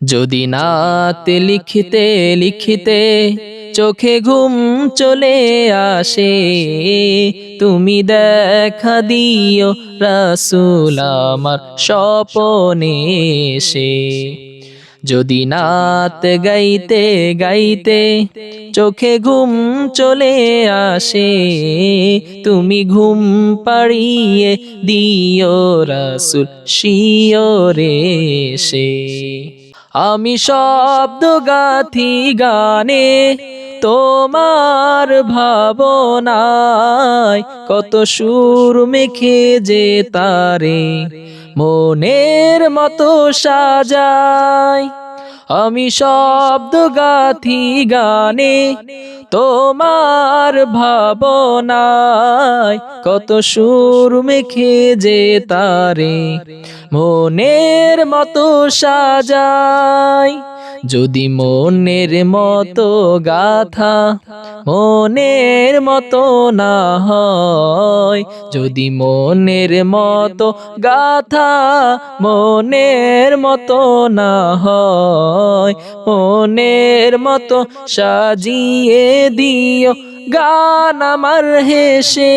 যদি নাতে লিখিতে লিখিতে চোখে ঘুম চলে আসে, তুমি দেখা দিও রাসুল আমার স্বপনে সে যদি নাত গাইতে গাইতে চোখে ঘুম চলে আসে, তুমি ঘুম পাড়িয়ে দিও রাসুল শিওরে সে আমি শব্দ গাথি গানে তোমার ভাবনায় কত সুর মেখে যে তারে মনের মতো সাজায় আমি শব্দ গাথি গানে তোমার ভাবনায় কত সুর মেখে যে তারে মনের মতো সাজায় যদি মনের মতো গাথা, মনের মতো না হয়। যদি মনের মতো গাথা, মনের মতো না হয়। মনের মতো সাজিয়ে দিও গান আমার হেসে।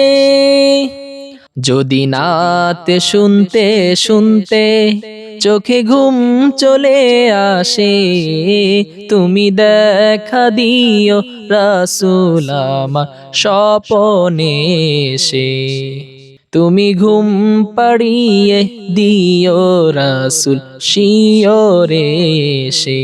যদি নাতে শুনতে শুনতে চোখে ঘুম চলে আসে। তুমি দেখা দিও রাসুলামা স্বপনে সে তুমি ঘুম পাড়িয়ে দিও রাসুল শিওরে এসে।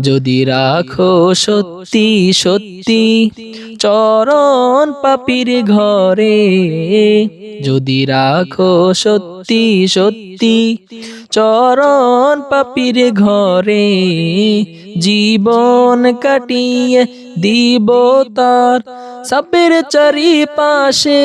যদি রাখো সত্যি সত্যি চরণ পাপির ঘরে, যদি রাখো সত্যি সত্যি চরণ পাপির ঘরে, জীবন কাটিয়ে দিব তার সাপের চারি পাশে